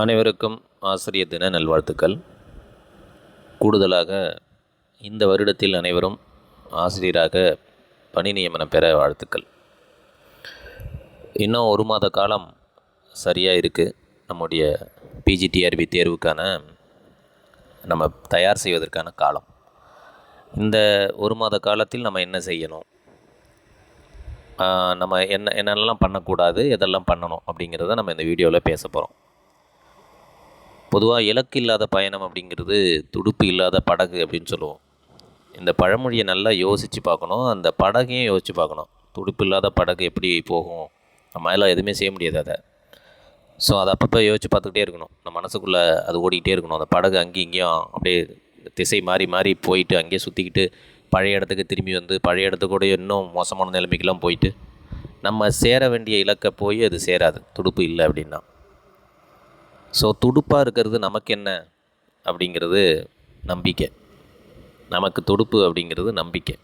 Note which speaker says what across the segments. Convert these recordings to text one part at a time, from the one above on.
Speaker 1: அனைவருக்கும் ஆசிரியர் தின நல்வாழ்த்துக்கள். கூடுதலாக இந்த வருடத்தில் அனைவரும் ஆசிரியராக பணி நியமனம் பெற வாழ்த்துக்கள். இன்னும் ஒரு மாத காலம் சரியாக இருக்குது நம்முடைய பிஜிடிஆர்பி தேர்வுக்கான நம்ம தயார் செய்வதற்கான காலம். இந்த ஒரு மாத காலத்தில் நம்ம என்ன செய்யணும்? நம்ம என்ன என்னெல்லாம் பண்ணக்கூடாது எதெல்லாம் பண்ணணும் அப்படிங்கிறத நம்ம இந்த வீடியோவில் பேச போகிறோம் பொதுவாக இலக்கு இல்லாத பயணம் அப்படிங்கிறது துடுப்பு இல்லாத படகு அப்படின்னு சொல்லுவோம். இந்த பழமொழியை நல்லா யோசித்து பார்க்கணும். அந்த படகையும் யோசித்து பார்க்கணும். துடுப்பு இல்லாத படகு எப்படி போகும்? நம்ம எல்லாம் எதுவுமே செய்ய முடியாது அதை. ஸோ அதை அப்பப்போ யோசித்து பார்த்துக்கிட்டே இருக்கணும். நம்ம மனசுக்குள்ளே அது ஓடிக்கிட்டே இருக்கணும். அந்த படகு அங்கேயும் இங்கேயும் அப்படியே திசை மாறி மாறி போயிட்டு அங்கேயே சுற்றிக்கிட்டு பழைய இடத்துக்கு திரும்பி வந்து பழைய இடத்துக்கூட இன்னும் மோசமான நிலைமைக்கெல்லாம் போயிட்டு நம்ம சேர வேண்டிய இலக்கை போய் அது சேராது. துடுப்பு இல்லை அப்படின்னா. ஸோ துடுப்பாக இருக்கிறது நமக்கு என்ன? அப்படிங்கிறது நம்பிக்கை. நமக்கு துடுப்பு அப்படிங்கிறது நம்பிக்கை.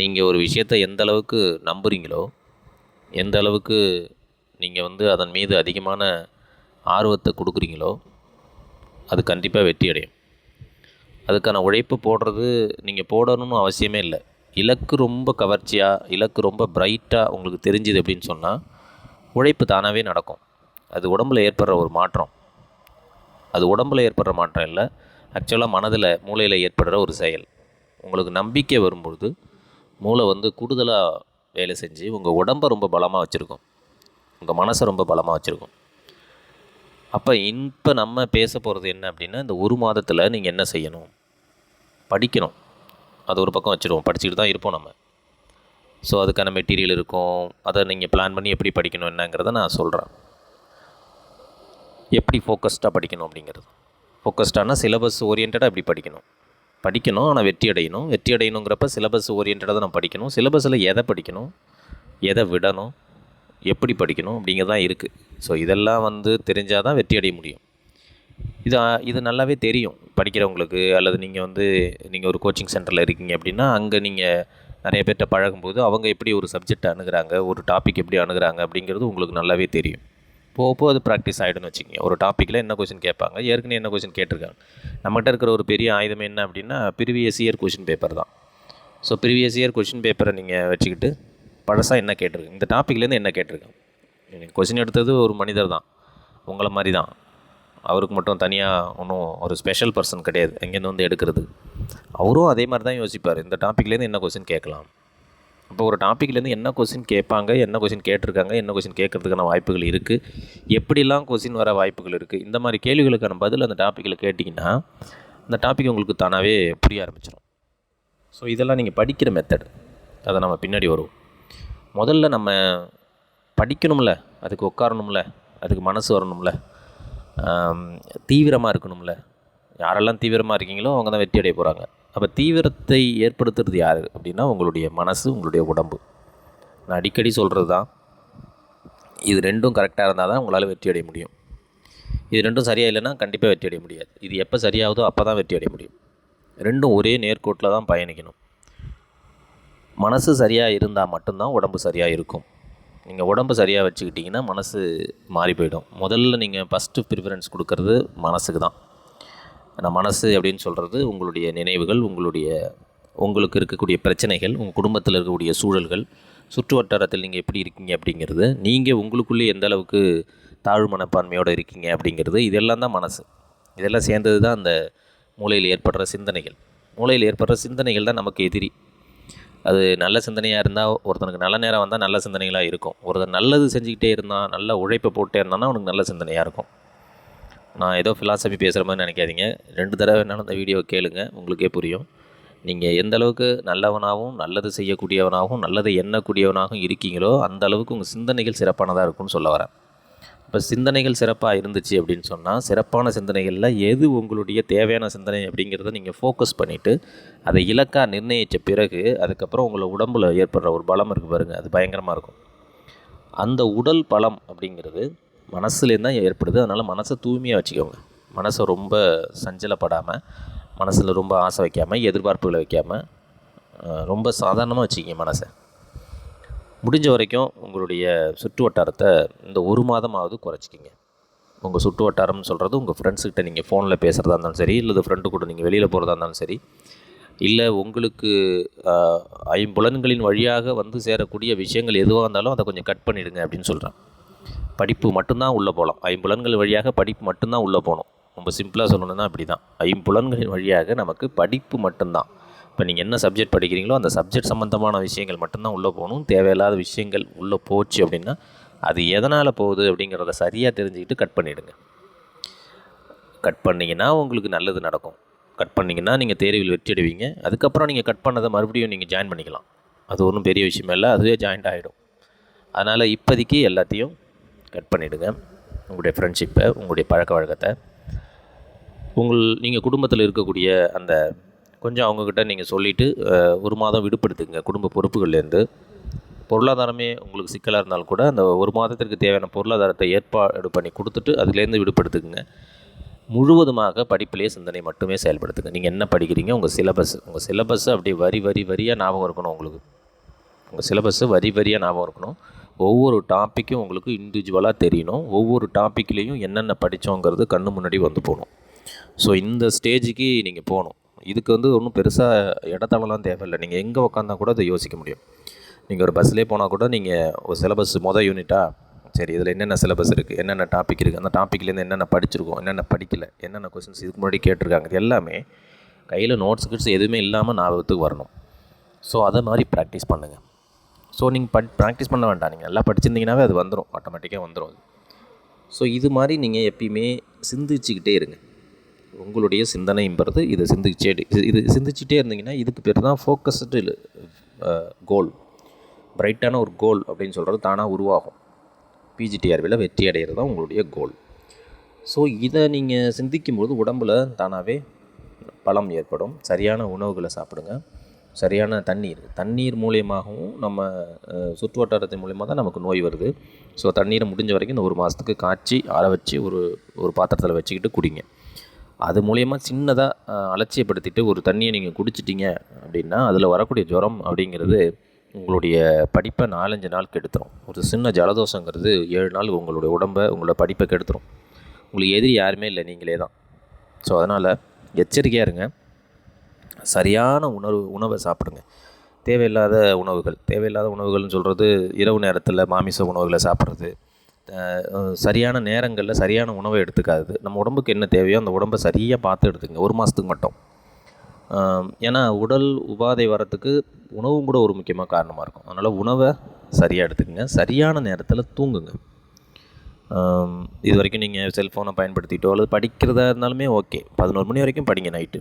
Speaker 1: நீங்கள் ஒரு விஷயத்தை எந்த அளவுக்கு நம்புறீங்களோ எந்த அளவுக்கு நீங்கள் வந்து அதன் மீது அதிகமான ஆர்வத்தை கொடுக்குறீங்களோ அது கண்டிப்பாக வெற்றி அடையும். அதுக்கான உழைப்பு போடுறது நீங்கள் போடணும்னு அவசியமே இல்லை. இலக்கு ரொம்ப கவர்ச்சியாக இலக்கு ரொம்ப பிரைட்டாக உங்களுக்கு தெரிஞ்சுது அப்படின்னு சொன்னால் உழைப்பு தானாகவே நடக்கும். அது உடம்புல ஏற்படுற ஒரு மாற்றம். அது உடம்புல ஏற்படுற மாற்றம் இல்லை. ஆக்சுவலாக மனதில் மூளையில் ஏற்படுற ஒரு செயல். உங்களுக்கு நம்பிக்கை வரும்பொழுது மூளை வந்து கூடுதலாக வேலை செஞ்சு உங்கள் உடம்பை ரொம்ப பலமாக வச்சுருக்கும். உங்கள் மனசை ரொம்ப பலமாக வச்சுருக்கும். அப்போ இப்போ நம்ம பேச போகிறது என்ன அப்படின்னா இந்த ஒரு மாதத்தில் நீங்கள் என்ன செய்யணும்? படிக்கணும். அது ஒரு பக்கம் வச்சுருவோம். படிச்சுக்கிட்டு தான் இருப்போம் நம்ம. ஸோ அதுக்கான மெட்டீரியல் இருக்கும். அதை நீங்கள் பிளான் பண்ணி எப்படி படிக்கணும் என்னங்கிறத நான் சொல்கிறேன் எப்படி ஃபோக்கஸ்டாக படிக்கணும் அப்படிங்கிறது. ஃபோக்கஸ்டானா சிலபஸ் ஓரியன்டாக எப்படி படிக்கணும். படிக்கணும் ஆனால் வெற்றி அடையணும். வெற்றி அடையணுங்கிறப்ப சிலபஸ் ஓரியன்டாக தான் நம்ம படிக்கணும். சிலபஸில் எதை படிக்கணும்? எதை விடணும்? எப்படி படிக்கணும்? அப்படிங்கிறதான் இருக்குது ஸோ இதெல்லாம் வந்து தெரிஞ்சால் தான் வெற்றி அடைய முடியும். இது இது நல்லாவே தெரியும் படிக்கிறவங்களுக்கு அல்லது நீங்கள் வந்து நீங்கள் ஒரு கோச்சிங் சென்டரில் இருக்கீங்க அப்படின்னா அங்கே நீங்கள் நிறைய பேர்கிட்ட பழகும்போது அவங்க எப்படி ஒரு சப்ஜெக்ட் அணுகிறாங்க ஒரு டாபிக் எப்படி அணுகிறாங்க அப்படிங்கிறது உங்களுக்கு நல்லாவே தெரியும். போக போக அது ப்ராக்டிஸ் ஆகிடும்னு வச்சுக்கோங்க. ஒரு டாப்பிக்கில் என்ன கொஷின் கேட்பாங்க? ஏற்கனவே என்ன கொஷின் கேட்டிருக்காங்க. நம்மகிட்ட இருக்கிற ஒரு பெரிய ஆயுதம் என்ன அப்படின்னா ப்ரீவியஸ் இயர் கொஷின் பேப்பர் தான். ஸோ ப்ரீவியஸ் இயர் கொஷின் பேப்பரை நீங்கள் வச்சுக்கிட்டு பழசாக என்ன கேட்டிருக்கு இந்த டாப்பிக்லேருந்து என்ன கேட்டிருக்காங்க கொஷின் எடுத்தது ஒரு மனிதர் தான். உங்களை மாதிரி தான். அவருக்கு மட்டும் தனியாக ஒன்றும் ஒரு ஸ்பெஷல் பர்சன் கிடையாது. எங்கேருந்து வந்து எடுக்கிறது? அவரும் அதே மாதிரி தான் யோசிப்பார். இந்த டாப்பிக்லேருந்து என்ன கொஷின் கேட்கலாம்? இப்போ ஒரு டாப்பிக்லேருந்து என்ன கொஷின் கேட்பாங்க என்ன கொஷின் கேட்டிருக்காங்க என்ன கொஷின் கேட்குறதுக்கான வாய்ப்புகள் இருக்குது எப்படிலாம் கொஷின் வர வாய்ப்புகள் இருக்குது இந்த மாதிரி கேள்விகளுக்கான பதில் அந்த டாப்பிக்கில் கேட்டிங்கன்னா அந்த டாபிக் உங்களுக்கு தானாகவே புரிய ஆரம்பிச்சிடும் ஸோ இதெல்லாம் நீங்கள் படிக்கிற மெத்தட் அதை நம்ம பின்னாடி வருவோம். முதல்ல நம்ம படிக்கணும்ல அதுக்கு உட்காரணும்ல அதுக்கு மனசு வரணும்ல தீவிரமாக இருக்கணும்ல. யாரெல்லாம் தீவிரமாக இருக்கீங்களோ அவங்க தான் வெற்றி அடைய போகிறாங்க அப்போ தீவிரத்தை ஏற்படுத்துறது யார் அப்படின்னா உங்களுடைய மனசு உங்களுடைய உடம்பு. நான் அடிக்கடி சொல்கிறது தான் இது ரெண்டும் கரெக்டாக இருந்தால் தான் உங்களால் வெற்றி அடைய முடியும். இது ரெண்டும் சரியாக இல்லைன்னா கண்டிப்பாக வெற்றி அடைய முடியாது. இது எப்போ சரியாகுதோ அப்போ தான் வெற்றி அடைய முடியும். ரெண்டும் ஒரே நேர்கோட்டில் தான் பயணிக்கணும். மனசு சரியாக இருந்தால் மட்டும்தான் உடம்பு சரியாக இருக்கும். நீங்கள் உடம்பு சரியாக வச்சுக்கிட்டிங்கன்னா மனசு மாறி போயிடும். முதல்ல நீங்கள் ஃபஸ்ட்டு ப்ரிஃபரன்ஸ் கொடுக்கறது மனசுக்கு தான் ஆனால் மனசு அப்படின்னு சொல்கிறது உங்களுடைய நினைவுகள் உங்களுடைய உங்களுக்கு இருக்கக்கூடிய பிரச்சனைகள் உங்கள் குடும்பத்தில் இருக்கக்கூடிய சூழல்கள் சுற்று வட்டாரத்தில் நீங்கள் எப்படி இருக்கீங்க அப்படிங்கிறது நீங்கள் உங்களுக்குள்ளே எந்த அளவுக்கு தாழ்வு மனப்பான்மையோடு இருக்கீங்க அப்படிங்கிறது இதெல்லாம் தான் மனசு. இதெல்லாம் சேர்ந்தது தான் அந்த மூளையில் ஏற்படுற சிந்தனைகள். மூளையில் ஏற்படுற சிந்தனைகள் தான் நமக்கு எதிரி. அது நல்ல சிந்தனையாக இருந்தால் ஒருத்தனுக்கு நல்ல நேரம் வந்தால் நல்ல சிந்தனைகளாக இருக்கும். ஒருத்தன் நல்லது செஞ்சுக்கிட்டே இருந்தான் நல்ல உழைப்பை போட்டே இருந்தான்னா அவனுக்கு நல்ல சிந்தனையாக இருக்கும். நான் ஏதோ ஃபிலாசபி பேசுகிற மாதிரி நினைக்காதீங்க. ரெண்டு தடவை வேணாலும் இந்த வீடியோ கேளுங்க. உங்களுக்கே புரியும். நீங்கள் எந்த அளவுக்கு நல்லவனாகவும் நல்லது செய்யக்கூடியவனாகவும் நல்லது எண்ணக்கூடியவனாகவும் இருக்கீங்களோ அந்த அளவுக்கு உங்கள் சிந்தனைகள் சிறப்பானதாக இருக்கும்னு சொல்ல வரேன். இப்போ சிந்தனைகள் சிறப்பாக இருந்துச்சு அப்படின்னு சொன்னால் சிறப்பான சிந்தனைகளில் எது உங்களுடைய தேவையான சிந்தனை அப்படிங்கிறத நீங்கள் ஃபோக்கஸ் பண்ணிவிட்டு அதை இலக்காக நிர்ணயித்த பிறகு அதுக்கப்புறம் உங்களை உடம்பில் ஏற்படுற ஒரு பலம் இருக்குது பாருங்கள் அது பயங்கரமாக இருக்கும். அந்த உடல் பலம் அப்படிங்கிறது மனசுலேருந்து தான் ஏற்படுது. அதனால் மனசை தூய்மையாக வச்சுக்கோங்க. மனசை ரொம்ப சஞ்சலப்படாமல் மனசில் ரொம்ப ஆசை வைக்காமல் எதிர்பார்ப்புகளை வைக்காமல் ரொம்ப சாதாரணமாக வச்சுக்கிங்க மனசை. முடிஞ்ச வரைக்கும் உங்களுடைய சுற்று வட்டாரத்தை இந்த ஒரு மாதமாவது குறைச்சிக்கிங்க. உங்கள் சுற்று வட்டாரம்னு சொல்கிறது உங்கள் ஃப்ரெண்ட்ஸுக்கிட்ட நீங்கள் ஃபோனில் பேசுகிறதா இருந்தாலும் சரி இல்லை ஃப்ரெண்டு கூட நீங்கள் வெளியில் போகிறதா இருந்தாலும் சரி இல்லை உங்களுக்கு ஐம்புலன்களின் வழியாக வந்து சேரக்கூடிய விஷயங்கள் எதுவாக இருந்தாலும் அதை கொஞ்சம் கட் பண்ணிவிடுங்க அப்படின்னு சொல்கிறேன் படிப்பு மட்டும்தான் உள்ளே போகலாம். ஐம்புலன்கள் வழியாக படிப்பு மட்டும்தான் உள்ளே போகணும். ரொம்ப சிம்பிளாக சொல்லணும்னா அப்படி தான் ஐம்புலன்களின் வழியாக நமக்கு படிப்பு மட்டும்தான். இப்போ நீங்கள் என்ன சப்ஜெக்ட் படிக்கிறீங்களோ அந்த சப்ஜெக்ட் சம்மந்தமான விஷயங்கள் மட்டும்தான் உள்ளே போகணும். தேவையில்லாத விஷயங்கள் உள்ளே போச்சு அப்படின்னா அது எதனால் போகுது அப்படிங்கிறத சரியாக தெரிஞ்சுக்கிட்டு கட் பண்ணிவிடுங்க கட் பண்ணிங்கன்னா உங்களுக்கு நல்லது நடக்கும். கட் பண்ணிங்கன்னா நீங்கள் தேர்வில் வெற்றி அடைவீங்க. அதுக்கப்புறம் நீங்கள் கட் பண்ணதை மறுபடியும் நீங்கள் ஜாயின் பண்ணிக்கலாம். அது ஒன்றும் பெரிய விஷயம் இல்லை. அதுவே ஜாயின்ட் ஆகிடும் அதனால் இப்போதைக்கு எல்லாத்தையும் கட் பண்ணிவிடுங்க உங்களுடைய ஃப்ரெண்ட்ஷிப்பை உங்களுடைய பழக்க வழக்கத்தை. உங்கள் நீங்கள் குடும்பத்தில் இருக்கக்கூடிய அந்த கொஞ்சம் அவங்கக்கிட்ட நீங்கள் சொல்லிவிட்டு ஒரு மாதம் விடுபடுத்துங்க குடும்ப பொறுப்புகள்லேருந்து. பொருளாதாரமே உங்களுக்கு சிக்கலாக இருந்தாலும் கூட அந்த ஒரு மாதத்திற்கு தேவையான பொருளாதாரத்தை ஏற்பாடு பண்ணி கொடுத்துட்டு அதுலேருந்து விடுபடுத்துக்குங்க. முழுவதுமாக படிப்பிலே சிந்தனை மட்டுமே செயல்படுத்துங்க. நீங்கள் என்ன படிக்கிறீங்க உங்கள் சிலபஸ் உங்கள் சிலபஸ் அப்படியே வரி வரி வரியாக ஞாபகம் இருக்கணும் உங்களுக்கு. உங்கள் சிலபஸ்ஸு வரி வரியாக ஞாபகம் இருக்கணும். ஒவ்வொரு டாப்பிக்கும் உங்களுக்கு இண்டிவிஜுவலாக தெரியணும். ஒவ்வொரு டாப்பிக்லேயும் என்னென்ன படித்தோங்கிறது கண்ணு முன்னாடி வந்து போகணும். ஸோ இந்த ஸ்டேஜுக்கு நீங்கள் போகணும். இதுக்கு வந்து ஒன்றும் பெருசாக இடத்தளம்லாம் தேவையில்லை. நீங்கள் எங்கே உட்காந்தா கூட அதை யோசிக்க முடியும். நீங்கள் ஒரு பஸ்லேயே போனால் கூட நீங்கள் ஒரு சிலபஸ் மொதல் யூனிட்டாக சரி இதில் என்னென்ன சிலபஸ் இருக்குது என்னென்ன டாபிக் இருக்குது அந்த டாப்பிக்லேருந்து என்னென்ன படிச்சிருக்கோம் என்னென்ன படிக்கல என்னென்ன கொஸ்டின்ஸ் இதுக்கு முன்னாடி கேட்டிருக்காங்க இது எல்லாமே கையில் நோட்ஸ் கிட்ஸ் எதுவுமே இல்லாமல் ஞாபகத்துக்கு வரணும். ஸோ அதை மாதிரி ப்ராக்டிஸ் பண்ணுங்கள் ஸோ நீங்கள் பட் ப்ராக்டிஸ் பண்ண வேண்டாம். நீங்கள் நல்லா படிச்சிருந்தீங்கனாவே அது வந்துடும் ஆட்டோமேட்டிக்காக வந்துடும் அது. ஸோ இது மாதிரி நீங்கள் எப்பயுமே சிந்திச்சுக்கிட்டே இருங்க. உங்களுடைய சிந்தனைங்கிறது இதை சிந்திச்சே இது இது சிந்திச்சுட்டே இருந்தீங்கன்னா இதுக்கு பேர் தான் ஃபோக்கஸ்டு கோல் பிரைட்டான ஒரு கோல் அப்படின்னு சொல்கிறது தானாக உருவாகும். பிஜிடிஆர்வியில் வெற்றி அடைகிறது தான் உங்களுடைய கோல் ஸோ இதை நீங்கள் சிந்திக்கும்போது உடம்புல தானாகவே பலம் ஏற்படும். சரியான உணவுகளை சாப்பிடுங்க. சரியான தண்ணீர். தண்ணீர் மூலியமாகவும் நம்ம சுற்று வட்டாரத்தின் மூலியமாக தான் நமக்கு நோய் வருது. ஸோ தண்ணீரை முடிஞ்ச வரைக்கும் இந்த ஒரு மாதத்துக்கு காய்ச்சி ஆற வச்சு ஒரு ஒரு பாத்திரத்தில் வச்சுக்கிட்டு குடிங்க. அது மூலயமா சின்னதாக அலட்சியப்படுத்திட்டு ஒரு தண்ணியை நீங்கள் குடிச்சிட்டிங்க அப்படின்னா அதில் வரக்கூடிய ஜுரம் அப்படிங்கிறது உங்களுடைய படிப்பை நாலஞ்சு நாள் கெடுத்துரும் ஒரு சின்ன ஜலதோஷங்கிறது ஏழு நாள் உங்களுடைய உடம்பை உங்களோட படிப்பை கெடுத்துரும். உங்களுக்கு எதிரி யாருமே இல்லை நீங்களே தான். ஸோ அதனால் எச்சரிக்கையாக இருங்க. சரியான உணவு உணவை சாப்பிடுங்க. தேவையில்லாத உணவுகள் தேவையில்லாத உணவுகள்னு சொல்கிறது இரவு நேரத்தில் மாமிச உணவுகளை சாப்பிட்றது. சரியான நேரங்களில் சரியான உணவை எடுத்துக்காது நம்ம உடம்புக்கு என்ன தேவையோ அந்த உடம்பை சரியாக பார்த்து எடுத்துங்க ஒரு மாதத்துக்கு மட்டும். ஏன்னா உடல் உபாதை வரத்துக்கு உணவும் கூட ஒரு முக்கியமாக காரணமாக இருக்கும். அதனால் உணவை சரியாக எடுத்துக்கங்க. சரியான நேரத்தில் தூங்குங்க. இது வரைக்கும் நீங்கள் செல்ஃபோனை பயன்படுத்திட்டோ அல்லது படிக்கிறதா இருந்தாலுமே ஓகே பதினோரு மணி வரைக்கும் படிங்க நைட்டு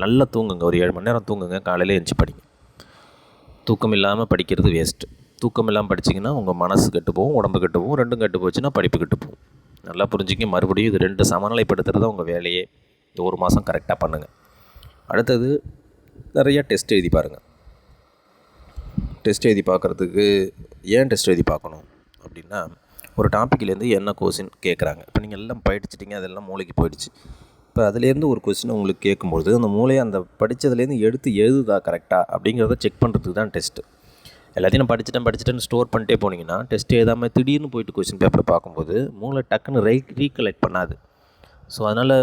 Speaker 1: நல்லா தூங்குங்க. ஒரு ஏழு மணி நேரம் தூங்குங்க. காலையில் எழுந்து படிங்க. தூக்கம் இல்லாமல் படிக்கிறது வேஸ்ட்டு தூக்கம் இல்லாமல் படிச்சிங்கன்னா உங்கள் மனசு கெட்டு போகும் உடம்பு கெட்டு போகும் ரெண்டும் கெட்டு போச்சுன்னா படிப்பு கெட்டு போகும். நல்லா புரிஞ்சுக்க மறுபடியும் இது ரெண்டு சமநிலைப்படுத்துகிறது தான் உங்கள் வேலையே. இந்த ஒரு மாதம் கரெக்டாக பண்ணுங்கள் அடுத்தது நிறையா டெஸ்ட் எழுதி பாருங்கள் டெஸ்ட் எழுதி பார்க்குறதுக்கு ஏன் டெஸ்ட் எழுதி பார்க்கணும்? அப்படின்னா ஒரு டாப்பிக்லேருந்து என்ன கொஸ்டின் கேட்குறாங்க இப்போ நீங்கள் எல்லாம் படிச்சிட்டிங்க அதெல்லாம் மூளைக்கு போயிடுச்சு. இப்போ அதுலேருந்து ஒரு கொஸ்டின் உங்களுக்கு கேட்கும்பொழுது அந்த மூளையை அந்த படித்ததுலேருந்து எடுத்து எழுதுதா கரெக்டாக அப்படிங்கிறத செக் பண்ணுறதுக்கு தான் டெஸ்ட்டு எல்லாத்தையும் நான் படிச்சிட்டேன் படிச்சிட்டேன்னு ஸ்டோர் பண்ணிட்டே போனீங்கன்னா டெஸ்ட் எழுதாமல் திடீர்னு போயிட்டு கொஸ்டின் பேப்பர் பார்க்கும்போது மூளை டக்குன்னு ரீ ரீகலெக்ட் பண்ணாது. ஸோ அதனால்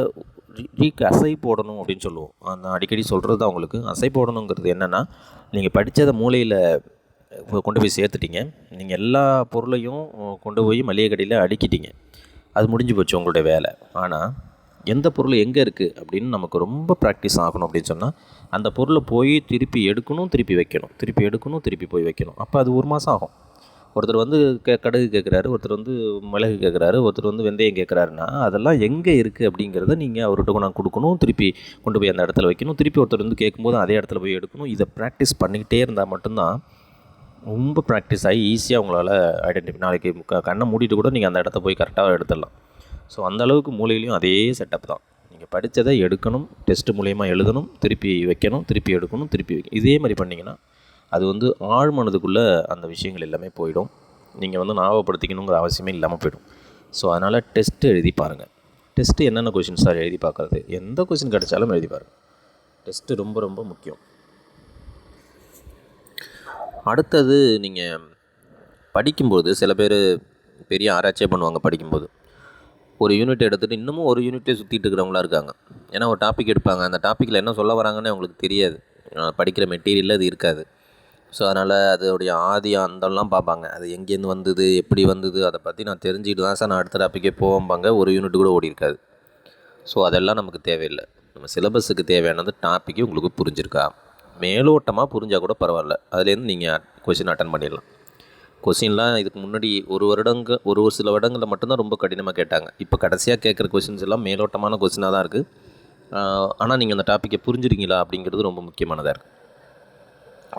Speaker 1: ரீக்கு அசை போடணும் அப்படின்னு சொல்லுவோம். நான் அடிக்கடி சொல்கிறது தான் உங்களுக்கு. அசை போடணுங்கிறது என்னென்னா நீங்கள் படித்ததை மூளையில் கொண்டு போய் சேர்த்துட்டீங்க. நீங்கள் எல்லா பொருளையும் கொண்டு போய் மளிகை கடையில் அடுக்கிட்டீங்க. அது முடிஞ்சு போச்சு உங்களுடைய வேலை. ஆனால் எந்த பொருள் எங்கே இருக்குது அப்படின்னு நமக்கு ரொம்ப ப்ராக்டிஸ் ஆகணும் அப்படின்னு சொன்னால் அந்த பொருளை போய் திருப்பி எடுக்கணும் திருப்பி வைக்கணும். திருப்பி எடுக்கணும் திருப்பி போய் வைக்கணும். அப்போ அது ஒரு மாதம் ஆகும். ஒருத்தர் வந்து கே கடுகு கேட்குறாரு ஒருத்தர் வந்து மிளகு கேட்குறாரு ஒருத்தர் வந்து வெந்தயம் கேட்குறாருன்னா அதெல்லாம் எங்கே இருக்குது அப்படிங்கிறத நீங்கள் அவர்கிட்ட கொண்டாந்து கொடுக்கணும் திருப்பி கொண்டு போய் அந்த இடத்துல வைக்கணும். திருப்பி ஒருத்தர் வந்து கேட்கும்போது அதே இடத்துல போய் எடுக்கணும். இதை ப்ராக்டிஸ் பண்ணிக்கிட்டே இருந்தால் மட்டும்தான் ரொம்ப ப்ராக்டிஸ் ஆகி ஈஸியாக உங்களால் ஐடென்டிஃபை நாளைக்கு க- கண்ணை மூடிட்டு கூட நீங்கள் அந்த இடத்த போய் கரெக்டாக எடுத்துடலாம். ஸோ அந்தளவுக்கு மூலையிலையும் அதே செட்டப் தான். நீங்கள் படித்ததை எடுக்கணும் டெஸ்ட் மூலயமா எழுதணும் திருப்பி வைக்கணும் திருப்பி எடுக்கணும் திருப்பி வைக்கணும் இதே மாதிரி பண்ணிங்கன்னா அது வந்து ஆழ்மனதுக்குள்ளே அந்த விஷயங்கள் எல்லாமே போயிடும். நீங்கள் வந்து ஞாபகப்படுத்திக்கணுங்கிற அவசியமே இல்லாமல் போயிடும். ஸோ அதனால் டெஸ்ட்டு எழுதி பாருங்கள் டெஸ்ட்டு என்னென்ன கொஷின் சார் எழுதி பார்க்குறது? எந்த கொஷின் கிடைச்சாலும் எழுதி பாருங்கள் டெஸ்ட்டு ரொம்ப ரொம்ப முக்கியம். அடுத்தது நீங்கள் படிக்கும்போது சில பேர் பெரிய ஆராய்ச்சியே பண்ணுவாங்க படிக்கும்போது. ஒரு யூனிட் எடுத்துகிட்டு இன்னமும் ஒரு யூனிட்டே சுற்றிட்டு இருக்கிறவங்களா இருக்காங்க. ஏன்னா ஒரு டாபிக் எடுப்பாங்க. அந்த டாப்பிக்கில் என்ன சொல்ல வராங்கன்னு அவங்களுக்கு தெரியாது. படிக்கிற மெட்டீரியலில் அது இருக்காது. ஸோ அதனால் அதோடைய ஆதி அந்தம்லாம் பார்ப்பாங்க. அது எங்கேருந்து வந்தது எப்படி வந்தது அதை பற்றி நான் தெரிஞ்சுக்கிட்டு தான் சார் நான் அடுத்த டாப்பிக்கே போவம்பாங்க. ஒரு யூனிட் கூட ஓடி இருக்காது. ஸோ அதெல்லாம் நமக்கு தேவையில்லை. நம்ம சிலபஸுக்கு தேவையானது டாப்பிக்கு உங்களுக்கு புரிஞ்சிருக்கா? மேலோட்டமாக புரிஞ்சால் கூட பரவாயில்ல. அதுலேருந்து நீங்கள் கொஷின் அட்டன் பண்ணிடலாம். கொஷின்லாம் இதுக்கு முன்னாடி ஒரு வருடங்க ஒரு ஒரு சில வருடங்களில் மட்டும்தான் ரொம்ப கடினமாக கேட்டாங்க. இப்போ கடைசியாக கேட்குற கொஷின்ஸ் எல்லாம் மேலோட்டமான கொஸ்டினாக தான் இருக்குது ஆனால் நீங்கள் அந்த டாப்பிக்கை புரிஞ்சுருக்கீங்களா அப்படிங்கிறது ரொம்ப முக்கியமானதாக இருக்குது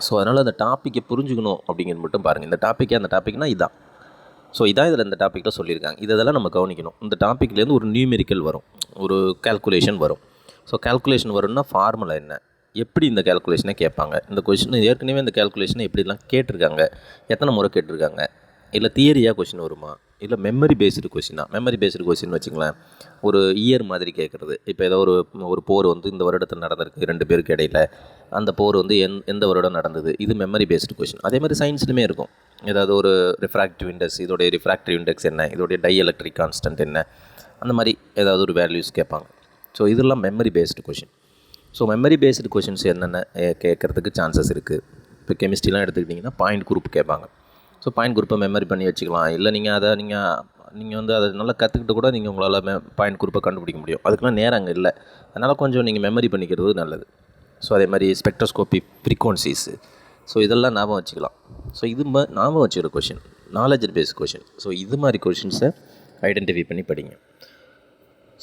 Speaker 1: ஸோ அதனால் அந்த டாப்பிக்கை புரிஞ்சுக்கணும் அப்படிங்கிறது மட்டும் பாருங்கள் இந்த டாப்பிக்கே அந்த டாப்பிக்னால் இதுதான் ஸோ இதான் இதில் இந்த டாப்பிக்கில் சொல்லியிருக்காங்க. இதெல்லாம் நம்ம கவனிக்கணும். இந்த டாப்பிக்லேருந்து ஒரு நியூமெரிக்கல் வரும். ஒரு கால்குலேஷன் வரும். ஸோ கால்குலேஷன் வரும்னா ஃபார்முலா என்ன? எப்படி இந்த கேல்குலேஷனை கேட்பாங்க? இந்த கொஷின் ஏற்கனவே இந்த கேல்குலேஷனை எப்படிலாம் கேட்டிருக்காங்க. எத்தனை முறை கேட்டிருக்காங்க? இல்லை தியரியாக கொஷின் வருமா? இல்லை மெமரி பேஸ்டு கொஷினா மெமரி பேஸ்டு கொஷின் வச்சுங்களேன் ஒரு இயர் மாதிரி கேட்குறது. இப்போ ஏதோ ஒரு ஒரு போர் வந்து இந்த வருடத்தில் நடந்திருக்கு ரெண்டு பேருக்கு இடையில. அந்த போர் வந்து எந் எந்த வருடம் நடந்தது? இது மெமரி பேஸ்டு கொஷின் அதே மாதிரி சயின்ஸ்லையுமே இருக்கும். ஏதாவது ஒரு ரிஃப்ராக்டிவ் இண்டெக்ஸ் இதோடைய ரிஃப்ராக்டிவ் இண்டெக்ஸ் என்ன? இதோடைய டை எலக்ட்ரிக் கான்ஸ்டன்ட் என்ன? அந்த மாதிரி ஏதாவது ஒரு வேல்யூஸ் கேட்பாங்க. ஸோ இதெல்லாம் memory based question so memory based questions என்னென்ன கேட்குறதுக்கு கேட்கறதுக்கு சான்சஸ் இருக்குது இப்போ கெமிஸ்ட்ரிலாம் எடுத்துக்கிட்டிங்கன்னா பாயிண்ட் குரூப் கேட்பாங்க. ஸோ பாயிண்ட் குரூப்பை மெமரி பண்ணி வச்சுக்கலாம். இல்லை நீங்கள் அதை நீங்கள் நீங்கள் வந்து அதை நல்லா கற்றுக்கிட்டு கூட நீங்கள் உங்களால் மெ பாயிண்ட் குரூப்பை கண்டுபிடிக்க முடியும். அதுக்கெலாம் நேரம் அங்கே இல்லை. அதனால் கொஞ்சம் நீங்கள் மெமரி பண்ணிக்கிறது நல்லது. ஸோ அதே மாதிரி ஸ்பெக்ட்ரோஸ்கோப்பி ஃப்ரீக்வன்சிஸு ஸோ இதெல்லாம் ஞாபகம் வச்சுக்கலாம். ஸோ இது மா ஞாபகம் வச்சுக்கிற question knowledge base question so இது மாதிரி கொஷின்ஸை ஐடென்டிஃபை பண்ணி படிங்க.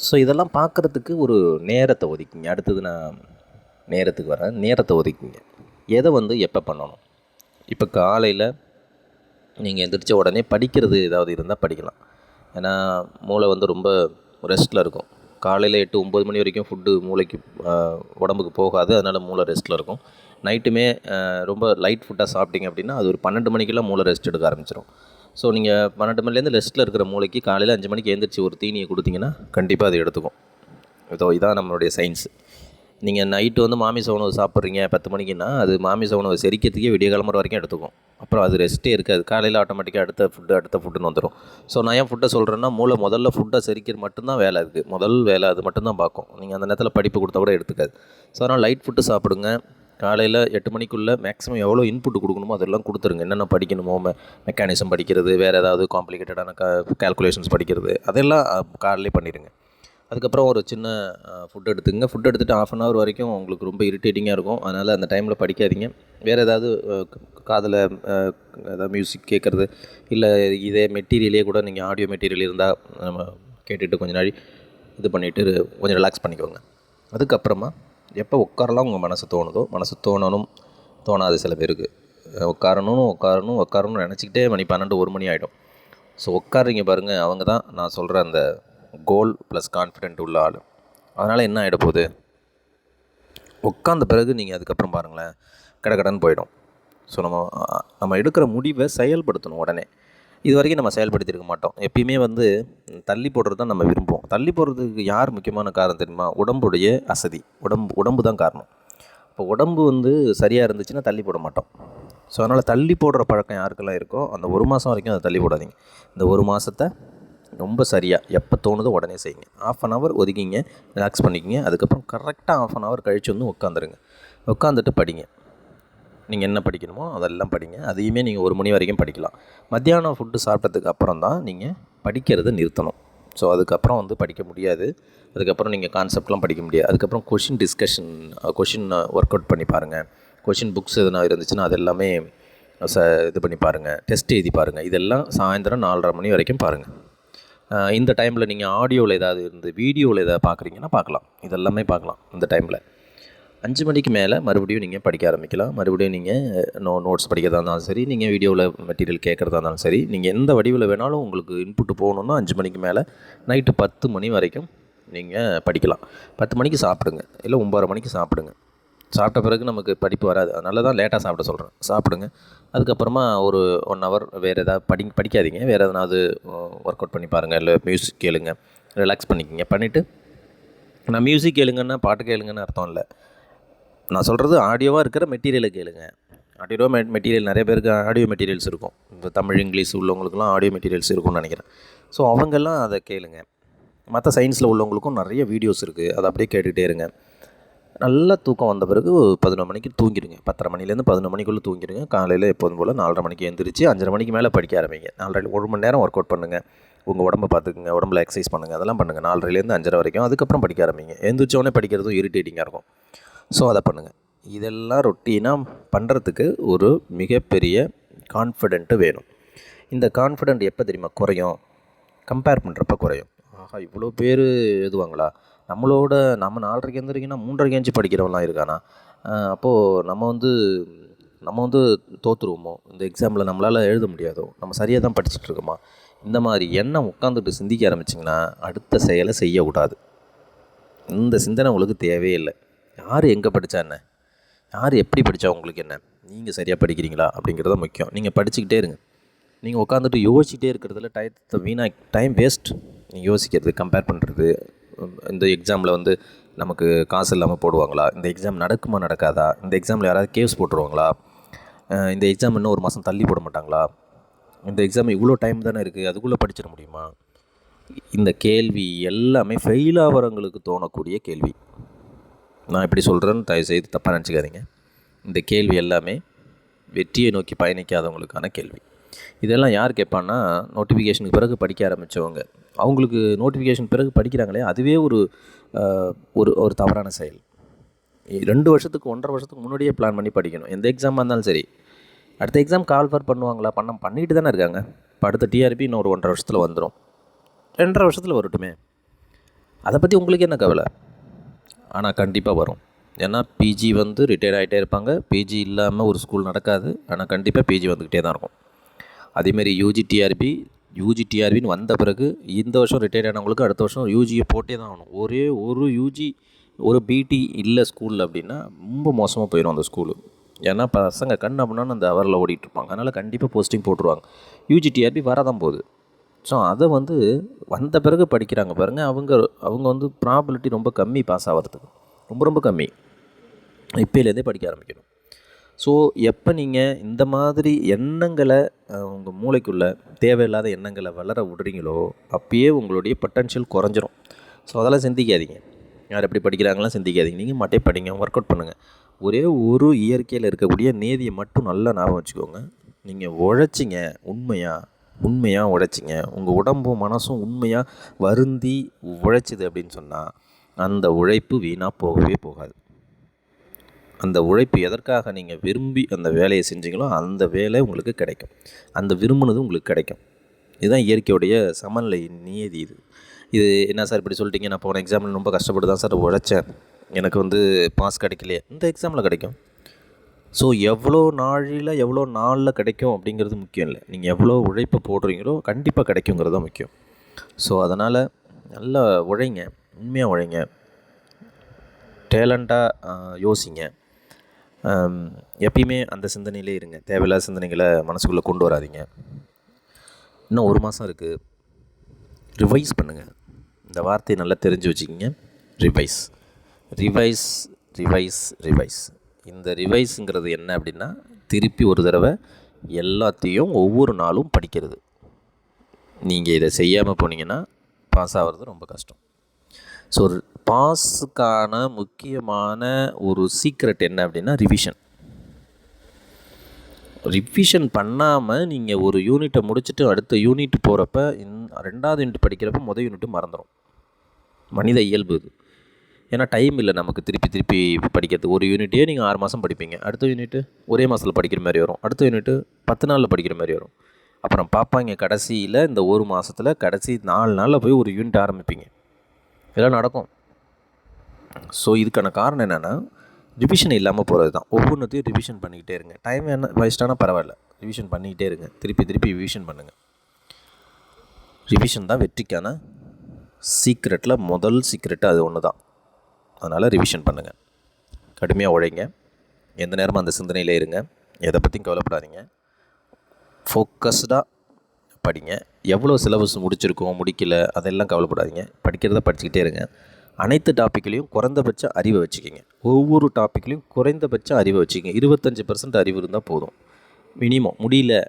Speaker 1: ஸோ இதெல்லாம் பார்க்குறதுக்கு ஒரு நேரத்தை ஒதுக்கிங்க. அடுத்தது நான் நேரத்துக்கு வரேன் நேரத்தை ஒதுக்கிங்க. எதை வந்து எப்போ பண்ணணும்? இப்போ காலையில் நீங்கள் எந்திரிச்ச உடனே படிக்கிறது ஏதாவது இருந்தால் படிக்கலாம். ஏன்னா மூளை வந்து ரொம்ப ரெஸ்ட்டில் இருக்கும். காலையில் எட்டு ஒம்பது மணி வரைக்கும் ஃபுட்டு மூளைக்கு உடம்புக்கு போகாது. அதனால் மூளை ரெஸ்ட்டில் இருக்கும். நைட்டுமே ரொம்ப லைட் ஃபுட்டாக சாப்பிட்டீங்க அப்படின்னா அது ஒரு பன்னெண்டு மணிக்கெல்லாம் மூளை ரெஸ்ட் எடுக்க ஆரம்பிச்சிடும் ஸோ நீங்கள் பன்னெண்டு மணிலேருந்து லெஸ்ட்டில் இருக்கிற மூளைக்கு காலையில் அஞ்சு மணிக்கு எழுந்திரிச்சி ஒரு தீனியை கொடுத்தீங்கன்னா கண்டிப்பாக அது எடுத்துக்கும். இதோ இதான் நம்மளுடைய சயின்ஸ் நீங்கள் நைட்டு வந்து மாமிச உணவு சாப்பிட்றீங்க பத்து மணிக்குன்னா அது மாமிச உணவு செரிக்கிறதுக்கே விடிய கிளம்புற வரைக்கும் எடுத்துக்கும். அப்புறம் அது ரெஸ்ட்டே இருக்காது. காலையில் ஆட்டோமேட்டிக்காக அடுத்த ஃபுட்டு அடுத்த ஃபுட்டுன்னு வந்துடும் ஸோ நான் ஏன் ஃபுட்டை சொல்கிறேன்னா மூளை முதல்ல ஃபுட்டை செரிக்கிற மட்டும்தான் வேலை இருக்குது முதல் வேலை அது மட்டும்தான் பார்க்கும். நீங்கள் அந்த நேரத்தில் படிப்பு கொடுத்தா கூட எடுத்துக்காது. ஸோ அதனால் லைட் ஃபுட்டு சாப்பிடுங்க. காலையில் எட்டு மணிக்குள்ளே மேக்ஸிமம் எவ்வளோ இன்புட் கொடுக்கணுமோ அதெல்லாம் கொடுத்துருங்க. என்னென்ன படிக்கணுமோ மெ மெக்கானிசம் படிக்கிறது வேறு ஏதாவது காம்ப்ளிகேட்டடான கா கால்குலேஷன்ஸ் படிக்கிறது அதெல்லாம் காலையிலே பண்ணிடுங்க. அதுக்கப்புறம் ஒரு சின்ன ஃபுட் எடுத்துங்க ஃபுட் எடுத்துகிட்டு ஆஃப் அன் ஹவர் வரைக்கும் உங்களுக்கு ரொம்ப இரிட்டேட்டிங்காக இருக்கும். அதனால் அந்த டைமில் படிக்காதீங்க. வேறு ஏதாவது காதில் ஏதாவது மியூசிக் கேட்குறது இல்லை இதே மெட்டீரியலே கூட நீங்கள் ஆடியோ மெட்டீரியல் இருந்தால் நம்ம கேட்டுட்டு கொஞ்ச நாள் இது பண்ணிவிட்டு கொஞ்சம் ரிலாக்ஸ் பண்ணிக்கோங்க. அதுக்கப்புறமா எப்போ உட்காரலாம் உங்கள் மனசு தோணுதோ மனசு தோணணும் தோணாது சில பேருக்கு. அஹ் உட்காரணும் உட்காரணும் உட்காரணும்னு நினச்சிக்கிட்டே மணி பன்னெண்டு ஒரு மணி ஆகிடும் ஸோ உட்காருங்க பாருங்கள் அவங்க தான் நான் சொல்கிற அந்த கோல் ப்ளஸ் கான்ஃபிடென்ட் உள்ள ஆள். அதனால் என்ன ஆகிட போகுது? உட்காந்த பிறகு நீங்கள் அதுக்கப்புறம் பாருங்களேன் கடகடன்னு போயிடும். ஸோ நம்ம நம்ம எடுக்கிற முடிவை செயல்படுத்தணும் உடனே. இது வரைக்கும் நம்ம செயல்படுத்தியிருக்க மாட்டோம். எப்பயுமே வந்து தள்ளி போடுறது தான் நம்ம விரும்புவோம். தள்ளி போடுறதுக்கு யார் முக்கியமான காரணம் தெரியுமா? உடம்புடைய அசதி. உடம்பு உடம்பு தான் காரணம். இப்போ உடம்பு வந்து சரியாக இருந்துச்சுன்னா தள்ளி போட மாட்டோம். ஸோ அதனால் தள்ளி போடுற பழக்கம் யாருக்கெல்லாம் இருக்கோ அந்த ஒரு மாதம் வரைக்கும் அதை தள்ளி போடாதீங்க. இந்த ஒரு மாதத்தை ரொம்ப சரியாக எப்போ தோணுதோ உடனே செய்யுங்க. ஆஃப் அன் ஹவர் ஒதுக்கிங்க ரிலாக்ஸ் பண்ணிக்கிங்க. அதுக்கப்புறம் கரெக்டாக ஆஃப் அன் ஹவர் கழிச்சு வந்து உட்காந்துருங்க. உட்காந்துட்டு படிங்க. நீங்கள் என்ன படிக்கணுமோ அதெல்லாம் படிங்க. அதையுமே நீங்கள் ஒரு மணி வரைக்கும் படிக்கலாம். மத்தியானம் ஃபுட்டு சாப்பிட்டதுக்கு அப்புறம் தான் நீங்கள் படிக்கிறதை நிறுத்தணும். ஸோ அதுக்கப்புறம் வந்து படிக்க முடியாது. அதுக்கப்புறம் நீங்கள் கான்செப்ட்லாம் படிக்க முடியாது. அதுக்கப்புறம் question discussion question work out பண்ணி பாருங்கள் கொஷின் புக்ஸ் எதுனா இருந்துச்சுன்னா அது எல்லாமே ச இது பண்ணி பாருங்கள் டெஸ்ட் எழுதி பாருங்கள் இதெல்லாம் சாயந்தரம் நாலரை மணி வரைக்கும் பாருங்கள் இந்த டைமில் நீங்கள் ஆடியோவில் ஏதாவது இருந்து வீடியோவில் எதாவது பார்க்குறீங்கன்னா பார்க்கலாம் இதெல்லாமே பார்க்கலாம் இந்த டைமில் அஞ்சு மணிக்கு மேலே மறுபடியும் நீங்கள் படிக்க ஆரம்பிக்கலாம். மறுபடியும் நீங்கள் நோ நோட்ஸ் படிக்கிறதா இருந்தாலும் சரி நீங்கள் வீடியோவில் மெட்டீரியல் கேட்குறதா இருந்தாலும் சரி நீங்கள் எந்த வடிவில் வேணாலும் உங்களுக்கு இன்புட்டு போகணுன்னா அஞ்சு மணிக்கு மேலே நைட்டு பத்து மணி வரைக்கும் நீங்கள் படிக்கலாம். பத்து மணிக்கு சாப்பிடுங்க. இல்லை ஒம்பது மணிக்கு சாப்பிடுங்க. சாப்பிட்ட பிறகு நமக்கு படிப்பு வராது. அதனால தான் லேட்டாக சாப்பிட சொல்கிறேன் சாப்பிடுங்க. அதுக்கப்புறமா ஒரு ஒன் ஹவர் வேறு ஏதாவது படி படிக்காதீங்க. வேறு எதனாவது ஒர்க் அவுட் பண்ணி பாருங்கள் இல்லை மியூசிக் கேளுங்க. ரிலாக்ஸ் பண்ணிக்கிங்க. பண்ணிவிட்டு நான் மியூசிக் கேளுங்கன்னா பாட்டு கேளுங்கன்னு அர்த்தம் இல்லை. நான் சொல்கிறது ஆடியோவாக இருக்கிற மெட்டீரியலை கேளுங்க. ஆடியோ மெ மெட்டீரியல் நிறைய பேருக்கு ஆடியோ மெட்டீரியல்ஸ் இருக்கும். இப்போ தமிழ் இங்கிலீஷ் உள்ளவங்களுக்குலாம் ஆடியோ மெட்டீரியல்ஸ் இருக்கும்னு நினைக்கிறேன். ஸோ அவங்கெல்லாம் அதை கேளுங்க. மற்ற சயின்ஸில் உள்ளவங்களுக்கும் நிறைய வீடியோஸ் இருக்குது அதை அப்படியே கேட்டுகிட்டே இருங்க. நல்லா தூக்கம் வந்த பிறகு பதினொரு மணிக்கு தூங்கிடுங்க. பத்தரை மணிலேருந்து பதினொரு மணிக்குள்ளே தூங்கிடுங்க. காலையில் எப்போதும் போல் நாலரை மணிக்கு எழுந்திரிச்சு அஞ்சரை மணிக்கு மேலே படிக்க ஆரம்பிங்க. நாலரை ஒரு மணி நேரம் ஒர்க் அவுட் பண்ணுங்கள் உங்கள் உடம்ப பார்த்துக்குங்க உடம்புல எக்ஸசைஸ் பண்ணுங்கள் அதெல்லாம் பண்ணுங்கள் நாலரைலேருந்து அஞ்சரை வரைக்கும் அதுக்கப்புறம் படிக்க ஆரம்பிங்க. எழுந்திரிச்சோடனே படிக்கிறதும் இரிட்டேட்டிங்காக இருக்கும். ஸோ அதை பண்ணுங்கள் இதெல்லாம் ரொட்டீனாக பண்ணுறதுக்கு ஒரு மிகப்பெரிய கான்ஃபிடென்ட்டு வேணும். இந்த கான்ஃபிடென்ட் எப்போ தெரியுமா? குறையும். கம்பேர் பண்ணுறப்ப குறையும். ஆஹா இவ்வளோ பேர் எழுதுவாங்களா நம்மளோட நம்ம நாலரைக்கு எழுந்திரிக்கினா மூன்றரைக்கு எழுந்துச்சி படிக்கிறவங்களாம் இருக்கானா? அப்போது நம்ம வந்து நம்ம வந்து தோற்றுருவோமோ இந்த எக்ஸாமில் நம்மளால் எழுத முடியாதோ? நம்ம சரியாக தான் படிச்சுட்டு இருக்கோமா? இந்த மாதிரி எண்ணம் உட்காந்துட்டு சிந்திக்க ஆரம்பிச்சிங்கன்னா அடுத்த செயலை செய்யக்கூடாது. இந்த சிந்தனை உங்களுக்கு தேவையே இல்லை. யார் எங்கே படித்தா என்ன? யார் எப்படி படித்தா உங்களுக்கு என்ன? நீங்கள் சரியாக படிக்கிறீங்களா? அப்படிங்கிறது தான் முக்கியம். நீங்கள் படிச்சுக்கிட்டே இருங்க. நீங்கள் உட்காந்துட்டு யோசிச்சுட்டே இருக்கிறதுல டயத்தை வீணாக டைம் வேஸ்ட் நீங்கள் யோசிக்கிறது கம்பேர் பண்ணுறது இந்த எக்ஸாமில் வந்து நமக்கு காசு இல்லாமல் போடுவாங்களா? இந்த எக்ஸாம் நடக்குமா நடக்காதா? இந்த எக்ஸாமில் யாராவது கேஸ் போட்டுருவாங்களா? இந்த எக்ஸாம் இன்னும் ஒரு மாதம் தள்ளி போட மாட்டாங்களா? இந்த எக்ஸாம் இவ்வளோ டைம் தானே இருக்குது அதுக்குள்ளே படிச்சிட முடியுமா? இந்த கேள்வி எல்லாமே ஃபெயில் ஆகிறவங்களுக்கு தோணக்கூடிய கேள்வி. நான் எப்படி சொல்கிறேன்னு தயவு செய்து தப்பாக நினச்சிக்காதீங்க. இந்த கேள்வி எல்லாமே வெற்றியை நோக்கி பயணிக்காதவங்களுக்கான கேள்வி. இதெல்லாம் யார் கேட்பான்னா நோட்டிஃபிகேஷனுக்கு பிறகு படிக்க ஆரம்பித்தவங்க அவங்களுக்கு நோட்டிஃபிகேஷன் பிறகு படிக்கிறாங்களே அதுவே ஒரு ஒரு ஒரு தவறான செயல். ரெண்டு வருஷத்துக்கு ஒன்றரை வருஷத்துக்கு முன்னாடியே பிளான் பண்ணி படிக்கணும். எந்த எக்ஸாமாக இருந்தாலும் சரி. அடுத்த எக்ஸாம் கால்ஃபர் பண்ணுவாங்களா? பண்ண பண்ணிட்டு தானே இருக்காங்க. இப்போ அடுத்த டிஆர்பி இன்னும் ஒரு ஒன்றரை வருஷத்தில் வந்துடும் ரெண்டரை வருஷத்தில் வரட்டுமே. அதை பற்றி உங்களுக்கு என்ன கவலை? ஆனால் கண்டிப்பாக வரும். ஏன்னா பிஜி வந்து ரிட்டையர் ஆகிட்டே இருப்பாங்க. பிஜி இல்லாமல் ஒரு ஸ்கூல் நடக்காது. ஆனால் கண்டிப்பாக பிஜி வந்துக்கிட்டே தான் இருக்கும். அதேமாரி யூஜி டிஆர்பி யூஜி டிஆர்பின்னு வந்த பிறகு இந்த வருஷம் ரிட்டையர் ஆனவங்களுக்கு அடுத்த வருஷம் யூஜியை போட்டே தான் ஆகணும். ஒரே ஒரு யூஜி ஒரு பிடி இல்லை ஸ்கூலில் அப்படின்னா ரொம்ப மோசமாக போயிடும் அந்த ஸ்கூலு ஏன்னா பசங்க கண் அப்படின்னா அந்த அவரில் ஓடிட்டுருப்பாங்க அதனால் கண்டிப்பாக போஸ்டிங் போட்டுருவாங்க. யூஜி டிஆர்பி வரதான் போகுது. ஸோ அதை வந்து வந்த பிறகு படிக்கிறாங்க பாருங்கள் அவங்க அவங்க வந்து ப்ராபிலிட்டி ரொம்ப கம்மி பாஸ் ஆகிறதுக்கு ரொம்ப ரொம்ப கம்மி. இப்போலேருந்தே படிக்க ஆரம்பிக்கணும். ஸோ எப்போ நீங்கள் இந்த மாதிரி எண்ணங்களை உங்கள் மூளைக்குள்ளே தேவையில்லாத எண்ணங்களை வளர விடுறீங்களோ அப்பயே உங்களுடைய பொட்டன்ஷியல் குறைஞ்சிரும். ஸோ அதெல்லாம் சிந்திக்காதீங்க. யார் எப்படி படிக்கிறாங்களாம் சிந்திக்காதீங்க. நீங்கள் மட்டே படிங்க ஒர்க் அவுட் பண்ணுங்கள் ஒரே ஒரு இயற்கையில் இருக்கக்கூடிய நேதியை மட்டும் நல்லா ஞாபகம் வச்சுக்கோங்க. நீங்கள் உழைச்சிங்க உண்மையாக உண்மையாக உழைச்சிங்க. உங்கள் உடம்பும் மனசும் உண்மையாக வருந்தி உழைச்சிது அப்படின்னு சொன்னால் அந்த உழைப்பு வீணாக போகவே போகாது. அந்த உழைப்பு எதற்காக நீங்கள் விரும்பி அந்த வேலையை செஞ்சீங்களோ அந்த வேலை உங்களுக்கு கிடைக்கும். அந்த விரும்பினது உங்களுக்கு கிடைக்கும். இதுதான் இயற்கையுடைய சமநிலை நியதி இது. இது என்ன சார் இப்படி சொல்லிட்டீங்க? நான் போன எக்ஸாமில் ரொம்ப கஷ்டப்பட்டு தான் சார் உழைச்சேன். எனக்கு வந்து பாஸ் கிடைக்கலையே. இந்த எக்ஸாமில் கிடைக்கும். ஸோ எவ்வளோ நாளில் எவ்வளோ நாளில் கிடைக்கும் அப்படிங்கிறது முக்கியம் இல்லை. நீங்கள் எவ்வளோ உழைப்பை போடுறீங்களோ கண்டிப்பாக கிடைக்குங்கிறது தான் முக்கியம். ஸோ அதனால் நல்லா உழைங்க உண்மையாக உழைங்க. டேலண்ட்டாக யோசிங்க. எப்பயுமே அந்த சிந்தனையிலே இருங்க. தேவையில்லாத சிந்தனைகளை மனசுக்குள்ளே கொண்டு வராதீங்க. இன்னும் ஒரு மாதம் இருக்குது ரிவைஸ் பண்ணுங்கள் இந்த வார்த்தையை நல்லா தெரிஞ்சு வச்சுக்கிங்க. ரிவைஸ் ரிவைஸ் ரிவைஸ் ரிவைஸ் இந்த ரிவைஸுங்கிறது என்ன அப்படின்னா திருப்பி ஒரு தடவை எல்லாத்தையும் ஒவ்வொரு நாளும் படிக்கிறது. நீங்கள் இதை செய்யாமல் போனீங்கன்னா பாஸ் ஆகிறது ரொம்ப கஷ்டம். ஸோ பாஸுக்கான முக்கியமான ஒரு சீக்ரெட் என்ன அப்படின்னா ரிவிஷன் ரிவிஷன் பண்ணாமல் நீங்கள் ஒரு யூனிட்டை முடிச்சுட்டு அடுத்த யூனிட் போகிறப்ப இன் ரெண்டாவது யூனிட் படிக்கிறப்ப முதல் யூனிட்டு மறந்துடும் மனித இயல்பு இது. ஏன்னா டைம் இல்லை நமக்கு. திருப்பி திருப்பி படிக்கிறது ஒரு யூனிட்டே நீங்கள் ஆறு மாதம் படிப்பீங்க. அடுத்த யூனிட்டு ஒரே மாதத்தில் படிக்கிற மாதிரி வரும். அடுத்த யூனிட்டு பத்து நாளில் படிக்கிற மாதிரி வரும். அப்புறம் பார்ப்பாங்க கடைசியில் இந்த ஒரு மாதத்தில் கடைசி நாலு நாளில் போய் ஒரு யூனிட் ஆரம்பிப்பீங்க. இதெல்லாம் நடக்கும். ஸோ இதுக்கான காரணம் என்னென்னா ரிவிஷன் இல்லாமல் போகிறது தான் ஒவ்வொன்றத்தையும் ரிவிஷன் பண்ணிக்கிட்டே இருங்க. டைம் என்ன வேஸ்ட்டானா பரவாயில்ல. ரிவிஷன் பண்ணிக்கிட்டே இருங்க. திருப்பி திருப்பி ரிவிஷன் பண்ணுங்கள் ரிவிஷன் தான் வெற்றிக்கான சீக்ரெட்டில் முதல் சீக்ரெட்டு அது ஒன்று தான் அதனால் ரிவிஷன் பண்ணுங்கள் கடுமையாக உழைங்க. எந்த நேரமும் அந்த சிந்தனையில் இருங்க. எதை பற்றியும் கவலைப்படாதீங்க. ஃபோக்கஸ்டாக படிங்க. எவ்வளோ சிலபஸ் முடிச்சிருக்கோம் முடிக்கல அதெல்லாம் கவலைப்படாதீங்க. படிக்கிறத படிச்சுக்கிட்டே இருங்க. அனைத்து டாப்பிக்லேயும் குறைந்தபட்ச அறிவை வச்சுக்கிங்க. ஒவ்வொரு டாப்பிக்லேயும் குறைந்தபட்ச அறிவை வச்சுக்கிங்க. இருபத்தஞ்சி பர்சன்ட் அறிவு இருந்தால் போதும். மினிமம் முடியல.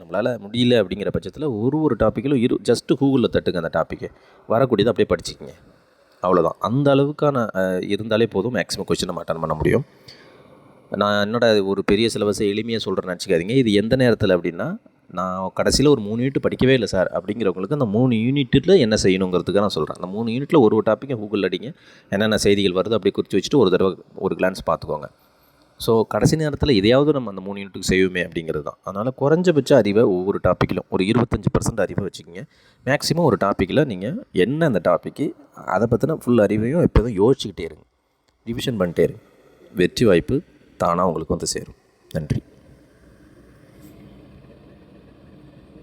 Speaker 1: நம்மளால் முடியல அப்படிங்கிற பட்சத்தில் ஒரு ஒரு டாப்பிக்கிலும் இரு ஜஸ்ட்டு கூகுளில் தட்டுங்க அந்த டாப்பிக்கு வரக்கூடியதை அப்படியே படிச்சுக்கிங்க. அவ்வளோதான் அந்த அளவுக்கான இருந்தாலே போதும். மேக்ஸிமம் கொஸ்டின் நம்ம அட்டன் பண்ண முடியும். நான் என்னோட ஒரு பெரிய சிலபஸை எளிமையாக சொல்கிறேன்னு நினச்சிக்காதீங்க. இது எந்த நேரத்தில் அப்படின்னா நான் கடைசியில் ஒரு மூணு யூனிட் படிக்கவே இல்லை சார். அப்படிங்கிறவங்களுக்கு அந்த மூணு யூனிட்டில் என்ன செய்யணுங்கிறதுக்கு நான் சொல்கிறேன் அந்த மூணு யூனிட்டில் ஒரு ஒரு கூகுள் அடிங்க. என்னென்ன செய்திகள் வருது அப்படி குறித்து வச்சுட்டு ஒரு தடவை ஒரு கிளான்ஸ் பார்த்துக்கோங்க. ஸோ கடைசி நேரத்தில் எதையாவது நம்ம அந்த மூணு யூனிட்டுக்கு செய்வோமே அப்படிங்கிறது தான். அதனால் குறைஞ்சபட்ச அறிவை ஒவ்வொரு டாப்பிக்கிலும் ஒரு இருபத்தஞ்சி பர்சன்ட் அறிவை வச்சுக்கோங்க. மேக்ஸிமம் ஒரு டாப்பிக்கில் நீங்கள் என்ன அந்த டாப்பிக்கு அதை பற்றின ஃபுல் அறிவையும் எப்போதும் யோசிச்சுக்கிட்டே இருங்க. ரிவிஷன் பண்ணிட்டே இருங்க. வெற்றி வாய்ப்பு தானாக உங்களுக்கு வந்து சேரும். நன்றி.